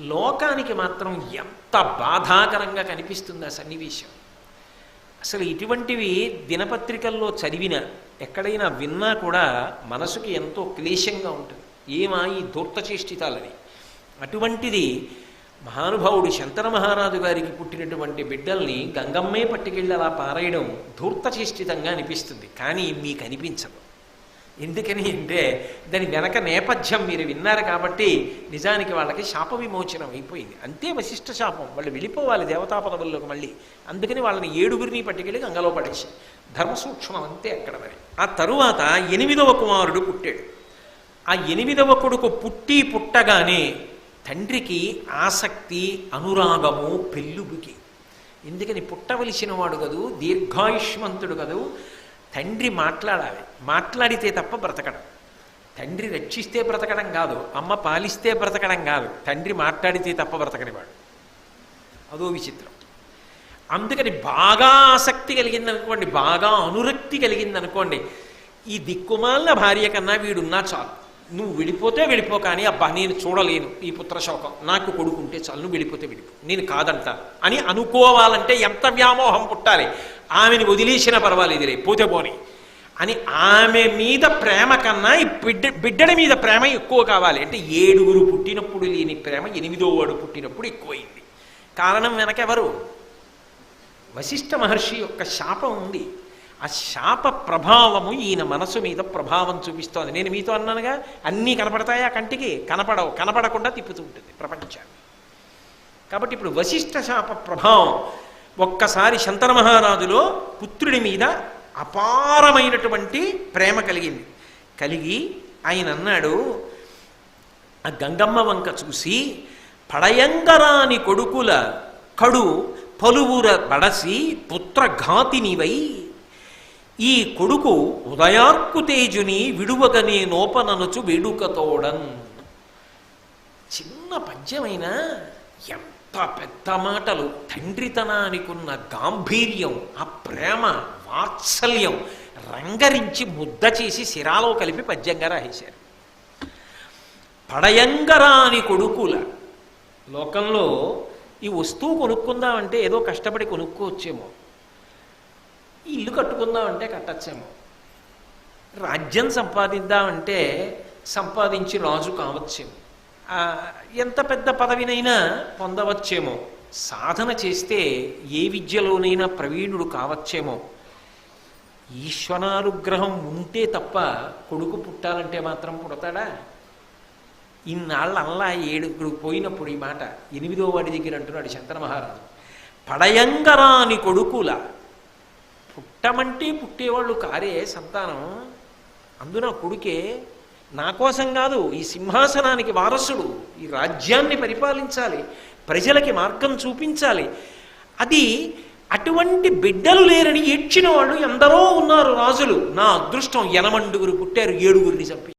లోకానికి మాత్రం ఎంత బాధాకరంగా కనిపిస్తుంది ఆ సన్నివేశం. అసలు ఇటువంటివి దినపత్రికల్లో చదివిన ఎక్కడైనా విన్నా కూడా మనసుకి ఎంతో క్లేశంగా ఉంటుంది. ఏమా ఈ దూర్తచేష్టితాలని అటువంటిది మహానుభావుడు శంకర మహారాజు గారికి పుట్టినటువంటి బిడ్డల్ని గంగమ్మే పట్టుకెళ్ళి అలా పారేయడం ధూర్తచేష్టితంగా అనిపిస్తుంది. కానీ మీకు అనిపించదు. ఎందుకని అంటే దాని వెనక నేపథ్యం మీరు విన్నారు కాబట్టి నిజానికి వాళ్ళకి శాప విమోచనం అయిపోయింది. అంతే వశిష్ట శాపం. వాళ్ళు వెళ్ళిపోవాలి దేవతా పదవుల్లోకి మళ్ళీ. అందుకని వాళ్ళని ఏడుగురిని పట్టుకెళ్ళి గంగలో పడేసి ధర్మసూక్ష్మం అంతే అక్కడ మరి. ఆ తరువాత ఎనిమిదవ కుమారుడు పుట్టాడు. ఆ ఎనిమిదవ కొడుకు పుట్టి పుట్టగానే తండ్రికి ఆసక్తి అనురాగము పెళ్ళుబుకి. ఎందుకని పుట్టవలసిన వాడు కదూ? దీర్ఘాయుష్మంతుడు కదూ? తండ్రి మాట్లాడాలి. మాట్లాడితే తప్ప బ్రతకడం. తండ్రి రక్షిస్తే బ్రతకడం కాదు అమ్మ పాలిస్తే బ్రతకడం కాదు తండ్రి మాట్లాడితే తప్ప బ్రతకనివాడు అదో విచిత్రం. అందుకని బాగా ఆసక్తి కలిగిందనుకోండి బాగా అనురక్తి కలిగిందనుకోండి ఈ దిక్కుమాలిన భార్య కన్నా వీడున్నా చాలు. నువ్వు వెళ్ళిపోతే వెళ్ళిపో కానీ అబ్బా నేను చూడలేను ఈ పుత్రశోకం. నాకు కొడుకుంటే చాలు నువ్వు వెళ్ళిపోతే వెళ్ళిపో నేను కాదంట అని అనుకోవాలంటే ఎంత వ్యామోహం పుట్టాలి? ఆమెని వదిలేసినా పర్వాలేదు రే పోతే పోని. అని ఆమె మీద ప్రేమ కన్నా ఈ బిడ్డ బిడ్డడి మీద ప్రేమ ఎక్కువ కావాలి. అంటే ఏడుగురు పుట్టినప్పుడు లేని ప్రేమ ఎనిమిదో వాడు పుట్టినప్పుడు ఎక్కువైంది. కారణం వెనకెవరు? వశిష్ఠ మహర్షి యొక్క శాపం ఉంది. ఆ శాప ప్రభావము ఈయన మనసు మీద ప్రభావం చూపిస్తోంది. నేను మీతో అన్నానుగా అన్నీ కనపడతాయా కంటికి? కనపడవు కనపడకుండా తిప్పుతూ ఉంటుంది ప్రపంచాన్ని. కాబట్టి ఇప్పుడు వశిష్ఠ శాప ప్రభావం ఒక్కసారి శంతన మహారాజులో పుత్రుడి మీద అపారమైనటువంటి ప్రేమ కలిగింది. కలిగి ఆయన అన్నాడు ఆ గంగమ్మ వంక చూసి పడయంగరాని కొడుకుల కడు పలువుర బడసి పుత్రఘాతినివై ఈ కొడుకు ఉదయార్కు తేజుని విడువగనే నోపననుచు వేడుకతోడన్ చిన్న పద్యమైన ఎంత పెద్ద మాటలు. తండ్రితనానికున్న గాంభీర్యం ఆ ప్రేమ వాత్సల్యం రంగరించి ముద్ద చేసి శిరాలో కలిపి పద్యంగా రాసేశారు. పడయంగరాని కొడుకుల లోకంలో ఈ వస్తువు కొనుక్కుందామంటే ఏదో కష్టపడి కొనుక్కోవచ్చేమో. ఈ ఇల్లు కట్టుకుందామంటే కట్టచ్చేమో. రాజ్యం సంపాదిద్దామంటే సంపాదించి రాజు కావచ్చేమో. ఎంత పెద్ద పదవినైనా పొందవచ్చేమో. సాధన చేస్తే ఏ విద్యలోనైనా ప్రవీణుడు కావచ్చేమో. ఈశ్వరానుగ్రహం ఉంటే తప్ప కొడుకు పుట్టాలంటే మాత్రం పుడతాడా? ఇన్నాళ్ళ అల్లా ఏడుగురు పోయినప్పుడు ఈ మాట ఎనిమిదో వాడి దగ్గర అంటున్నాడు శంకర మహారాజు. పడయంగరాని కొడుకుల పుట్టమంటే పుట్టేవాళ్ళు కారే సంతానం. అందున కొడుకే నా కోసం కాదు ఈ సింహాసనానికి వారసుడు ఈ రాజ్యాన్ని పరిపాలించాలి ప్రజలకి మార్గం చూపించాలి. అది అటువంటి బిడ్డలు లేరని ఏడ్చిన వాళ్ళు ఎందరో ఉన్నారు రాజులు. నా అదృష్టం ఎనమండుగురు పుట్టారు ఏడుగురిని చంపి